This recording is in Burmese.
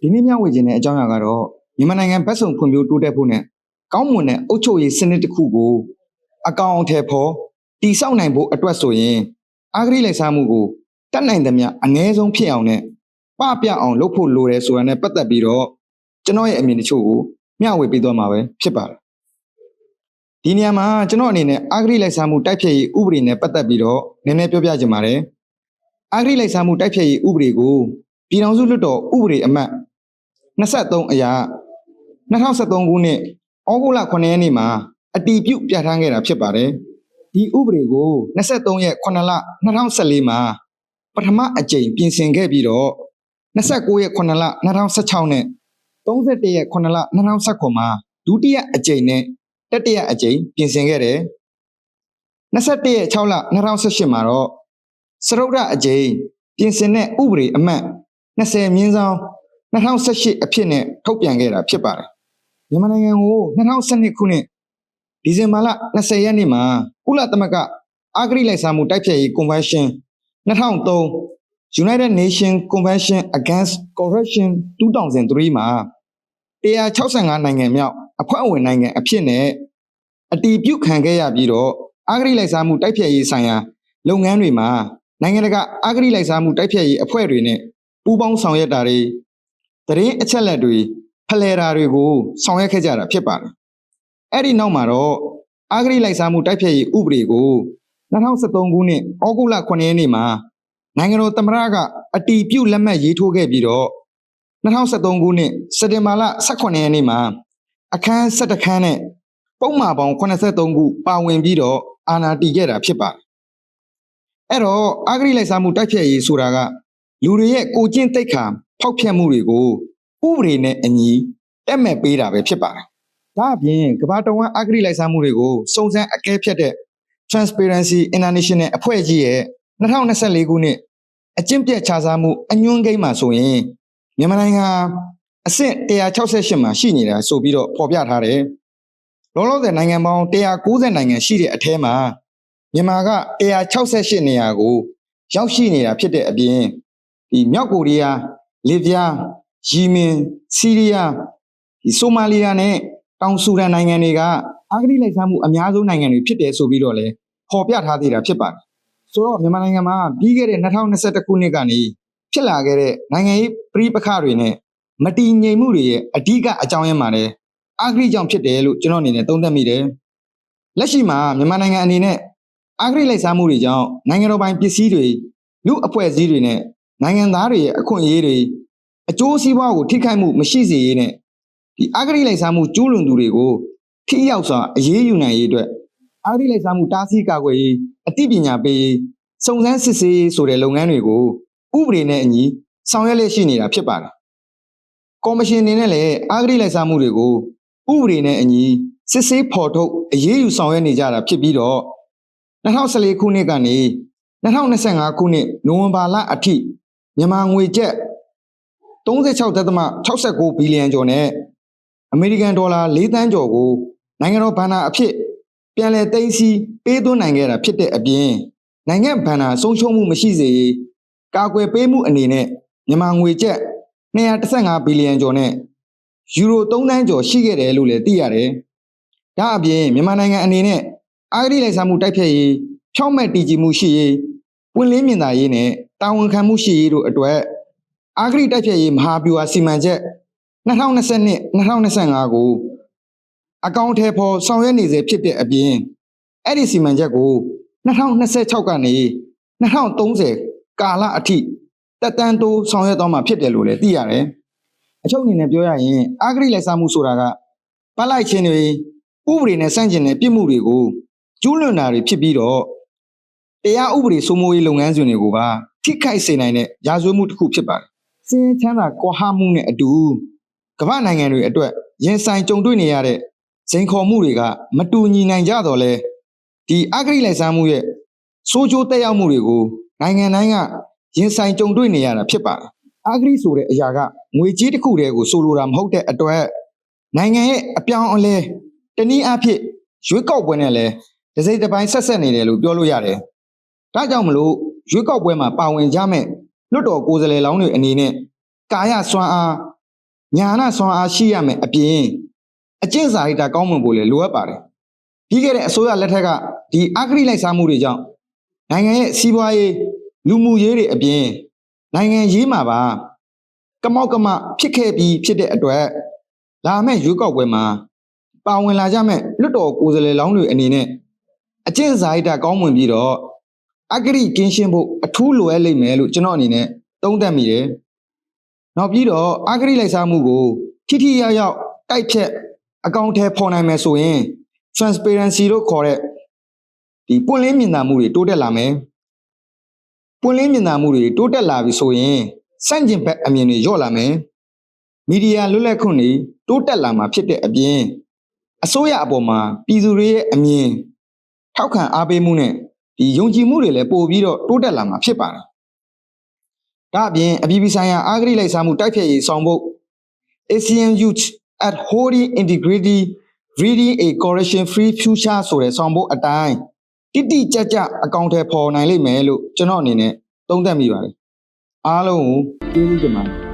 ဒီနေ့မျှဝေခြင်းတဲ့အကြောင်းအရာကတော့မြန်မာနိုင်ငံဗတ်စုံဖွံ့ဖြိုးတိုးတက်ဖို့နဲ့ကောင်းမွန်တဲ့အုပ်ချုပ်ရေးစနစ်တစ်ခုကိုအကောင်အထည်ဖော်တည်ဆောက်နိုင်ဖို့အတွက်ဆိုရင်အာဂရိလိုက်စားမှုကိုတတ်နိုင်သမျှအ ਨੇ ဆုံးဖြစ်အောင်နဲ့ပပြအောင်လုပ်ဖို့လိုတယ်ဆိုတာနဲ့ပတ်သက်ပြီးတော့ကျွန်တော်ရဲ့အမြင်တချို့ကိုမျှဝေပေးသွားမှာပဲဖြစ်ပါတယ်ဒီနေရာမှာကျွန်တော်အနေနဲ့အာဂရိလိုက်စားမှုတိုက်ဖျက်ရေးဥပဒေနဲ့ပတ်သက်ပြီးတော့နည်းနည်းပြောပြချင်ပါတယ်အာဂရိလိုက်စားမှုတိုက်ဖျက်ရေးဥပဒေကိုပြည်ထောင်စုလွှတ်တော်ဥပဒေအမှတ် 23အရာ2013ခုနှစ်ဩဂုတ်လ9ရက်နေ့မှာအတည်ပြုပြဋ္ဌာန်းခဲ့တာဖြစ်ပါတယ်။ဒီဥပဒေကို23ရက်9လ2014မှာပထမအကြိမ်ပြင်ဆင်ခဲ့ပြီးတော့29ရက်9လ2016နဲ့31ရက်9လ2019မှာဒုတိယအကြိမ်နဲ့တတိယအကြိမ်ပြင်ဆင်ခဲ့တယ်။21ရက်6လ2018မှာတော့စရုဒ္ဓအကြိမ်ပြင်ဆင်တဲ့ဥပဒေအမှတ်20မြင်းဆောင် 2018အဖြစ်နဲ့ထုတ်ပြန်ခဲ့တာဖြစ်ပါတယ်။မြန်မာနိုင်ငံကို2012ခုနှစ်ဒီဇင်ဘာလ20ရက်နေ့မှာကုလသမဂ္ဂအာဂရိလိုက်စားမှုတိုက်ဖျက်ရေး Convention 2003 United Nations Convention Against Corruption 2003မှာ165နိုင်ငံမြောက်အဖွဲ့ဝင်နိုင်ငံအဖြစ်နဲ့အတည်ပြုခံခဲ့ရပြီးတော့အာဂရိလိုက်စားမှုတိုက်ဖျက်ရေးဆိုင်ရာလုပ်ငန်းတွေမှာနိုင်ငံတကာအာဂရိလိုက်စားမှုတိုက်ဖျက်ရေးအဖွဲ့တွေနဲ့ပူးပေါင်းဆောင်ရွက်တာတွေ သတင်းအချက်လက်တွေဖလှယ်တာတွေကိုဆောင်ရွက်ခဲ့ကြတာဖြစ်ပါတယ်။အဲ့ဒီနောက်မှာတော့အာဂရိလိုက်စားမှုတိုက်ဖျက်ရေးဥပဒေကို2013ခုနှစ်ဩဂုတ်လ9ရက်နေ့မှာနိုင်ငံတော်သမ္မတကအတီးပြုတ်လက်မှတ်ရေးထိုးခဲ့ပြီးတော့2013ခုနှစ်စက်တင်ဘာလ18ရက်နေ့မှာအခန်း17ခန်းနဲ့ပုံမှားပေါင်း83ခုပါဝင်ပြီးတော့အာဏာတည်ခဲ့တာဖြစ်ပါတယ်။အဲ့တော့အာဂရိလိုက်စားမှုတိုက်ဖျက်ရေးဆိုတာကလူတွေရဲ့ကိုကျင့်တိတ်ခါ ဖောက်ဖျက်မှုတွေကိုဥပဒေနဲ့အညီတက်မဲ့ပေးတာပဲဖြစ်ပါတယ်။ဒါအပြင်ကမ္ဘာတဝန်းအဂရိလိုက်စားမှုတွေကိုစုံစမ်းအကဲဖြတ်တဲ့ Transparency International အဖွဲ့ကြီးရဲ့2024ခုနှစ်အကျင့်ပြတ်ခြားစားမှုအညွှန်းကိန်းမှာဆိုရင်မြန်မာနိုင်ငံအဆင့်168မှာရှိနေတာဆိုပြီးတော့ဖော်ပြထားတယ်။လောလောဆယ်နိုင်ငံပေါင်း190နိုင်ငံရှိတဲ့အထဲမှာမြန်မာက168နေရာကိုရောက်ရှိနေတာဖြစ်တဲ့အပြင်ဒီမြောက်ကိုရီးယား လစ်ဗျားယီမင်ဆီးရီးယားဒီဆိုမာလီယာနဲ့တောင်ဆူဒန်နိုင်ငံတွေကအာဂရိလိုက်စားမှုအများဆုံးနိုင်ငံတွေဖြစ်တယ်ဆိုပြီးတော့လည်းဖော်ပြထားသေးတာဖြစ်ပါတယ်ဆိုတော့မြန်မာနိုင်ငံမှာပြီးခဲ့တဲ့2021ခုနှစ်ကနေဖြစ်လာခဲ့တဲ့နိုင်ငံရေးပြည်ပခါတွေနဲ့မတည်ငြိမ်မှုတွေရဲ့အဓိကအကြောင်းရင်းမှာလည်းအာဂရိကြောင့်ဖြစ်တယ်လို့ကျွန်တော်အနေနဲ့သုံးသပ်မိတယ်လက်ရှိမှာမြန်မာနိုင်ငံအနေနဲ့အာဂရိလိုက်စားမှုတွေကြောင့်နိုင်ငံတော်ပိုင်ပစ္စည်းတွေလူအဖွဲ့အစည်းတွေနဲ့ နိုင်ငံသားတွေရဲ့အခွင့်အရေးတွေအကျိုးစီးပွားကိုထိခိုက်မှုမရှိစေရေးနဲ့ဒီအဂရိလိုက်စားမှုကျူးလွန်သူတွေကိုထိရောက်စွာအရေးယူနိုင်ရေးအတွက်အဂရိလိုက်စားမှုတားဆီးကာကွယ်ရေးအသိပညာပေးရေးစုံစမ်းစစ်ဆေးရေးဆိုတဲ့လုပ်ငန်းတွေကိုဥပဒေနဲ့အညီဆောင်ရွက်လက်ရှိနေတာဖြစ်ပါတယ်။ကော်မရှင်အနေနဲ့လည်းအဂရိလိုက်စားမှုတွေကိုဥပဒေနဲ့အညီစစ်ဆေးဖော်ထုတ်အရေးယူဆောင်ရွက်နေကြတာဖြစ်ပြီးတော့2014ခုနှစ်ကနေ2025ခုနှစ်နိုဝင်ဘာလအထိ မြန်မာငွေကျပ်36.69ဘီလီယံကျော်နဲ့အမေရိကန်ဒေါ်လာ4သန်းကျော်ကိုနိုင်ငံတော်ဘဏ္ဍာအဖြစ်ပြန်လည်သိမ်းဆည်းပေးသွင်းနိုင်ခဲ့တာဖြစ်တဲ့အပြင်နိုင်ငံဘဏ္ဍာဆုံးရှုံးမှုမရှိစေရေးကာကွယ်ပေးမှုအနေနဲ့မြန်မာငွေကျပ်215ဘီလီယံကျော်နဲ့ယူရို3သန်းကျော်ရှိခဲ့တယ်လို့လည်းသိရတယ်။ဒါအပြင်မြန်မာနိုင်ငံအနေနဲ့အာဂရိလိုက်စားမှုတိုက်ဖျက်ရေးဖြောင့်မတ်တည်ကြည်မှုရှိရေးပွင့်လင်းမြင်သာရေးနဲ့ တာဝန်ခံမှုရှိရေးတို့အတွက်အာဂရိတိုက်ဖြတ်ရေးမဟာဗျူဟာစီမံချက်2022-2025ကိုအကောင့်ထဲပေါ်ဆောင်ရွက်နေစေဖြစ်တဲ့အပြင်အဲ့ဒီစီမံချက်ကို2026ကနေ2030ကာလအထိတက်တန်းတိုးဆောင်ရွက်သွားမှာဖြစ်တယ်လို့လည်းသိရတယ်။အချုပ်အနေနဲ့ပြောရရင်အာဂရိလက်စားမှုဆိုတာကပတ်လိုက်ခြင်းတွေဥပဒေနဲ့ဆန့်ကျင်တဲ့ပြစ်မှုတွေကိုကျူးလွန်တာတွေဖြစ်ပြီးတော့တရားဥပဒေစိုးမိုးရေးလုပ်ငန်းစဉ်တွေကိုပါထိခိုက်စေနိုင်တဲ့ရာဇဝတ်မှုတစ်ခုဖြစ်ပါတယ်။စင်ချမ်းသာကွာဟမှုနဲ့အတူကမ္ဘာနိုင်ငံတွေအတွက်ရင်ဆိုင်ကြုံတွေ့နေရတဲ့ဇိမ်ခေါ်မှုတွေကမတူညီနိုင်ကြတော့လဲဒီအဂရိလိုက်စားမှုရဲ့စိုးကျိုးတက်ရောက်မှုတွေကိုနိုင်ငံတိုင်းကရင်ဆိုင်ကြုံတွေ့နေရတာဖြစ်ပါတယ်။အဂရိဆိုတဲ့အရာကငွေကြေးတစ်ခုတည်းကိုဆိုလိုတာမဟုတ်တဲ့အတွက်နိုင်ငံရဲ့အပြောင်းအလဲတနည်းအားဖြင့်ရွေးကောက်ပွဲနဲ့လည်းတစ်စိတ်တစ်ပိုင်းဆက်ဆက်နေတယ်လို့ပြောလို့ရတယ်။ဒါကြောင့်မလို့ ရွေးကောက်ပွဲမှာပါဝင်ကြမဲ့လွတ်တော်ကိုယ်စားလှယ်လောင်းတွေအနေနဲ့ကာယစွမ်းအားညာနာဆွမ်းအားရှိရမယ်အပြင်အကျင့်စာရိတ္တကောင်းမွန်ဖို့လည်းလိုအပ်ပါတယ်ပြီးခဲ့တဲ့အစိုးရလက်ထက်ကဒီအဂရိလိုက်စားမှုတွေကြောင့်နိုင်ငံရဲ့စီးပွားရေးလူမှုရေးတွေအပြင်နိုင်ငံရေးမှာပါကမောက်ကမဖြစ်ခဲ့ပြီးဖြစ်တဲ့အတွက်လာမယ့်ရွေးကောက်ပွဲမှာပါဝင်လာကြမဲ့လွတ်တော်ကိုယ်စားလှယ်လောင်းတွေအနေနဲ့အကျင့်စာရိတ္တကောင်းမွန်ပြီးတော့ အဂရိကင်းရှင်းဖို့အထူးလိုအပ်လိမ့်မယ်လို့ကျွန်တော်အနေနဲ့သုံးသပ်မိတယ်နောက်ပြီးတော့အဂရိလိုက်စားမှုကိုထိထိရောက်ရောက်တိုက်ဖြတ်အကောင့်ထဲပေါ်နိုင်မယ်ဆိုရင် transparency လို့ခေါ်တဲ့ဒီပွင့်လင်းမြင်သာမှုတွေတိုးတက်လာမယ်ပွင့်လင်းမြင်သာမှုတွေတိုးတက်လာပြီဆိုရင်စန့်ကျင်ဘက်အမြင်တွေညော့လာမယ်မီဒီယာလွတ်လပ်ခွင့်တွေတိုးတက်လာမှာဖြစ်တဲ့အပြင်အစိုးရအပေါ်မှာပြည်သူတွေရဲ့အမြင်ထောက်ခံအားပေးမှုနဲ့ ဒီယုံကြည်မှုတွေလည်းပို့ပြီးတော့တိုးတက်လာမှာဖြစ်ပါတယ်ဒါအပြင်အပြည်ပြည်ဆိုင်ရာအာဂရိလိုက်စားမှုတိုက်ဖျက်ရေးဆောင်ဖို့ ASEAN Youth at Holding Integrity Reading a Correction Free Future ဆိုတဲ့ဆောင်ဖို့အတိုင်းတိတိကျကျအကောင့်ထဲပေါ်နိုင်လိမ့်မယ်လို့ကျွန်တော်အနေနဲ့သုံးသပ်မိပါတယ်အားလုံးကိုကျေးဇူးတင်ပါတယ်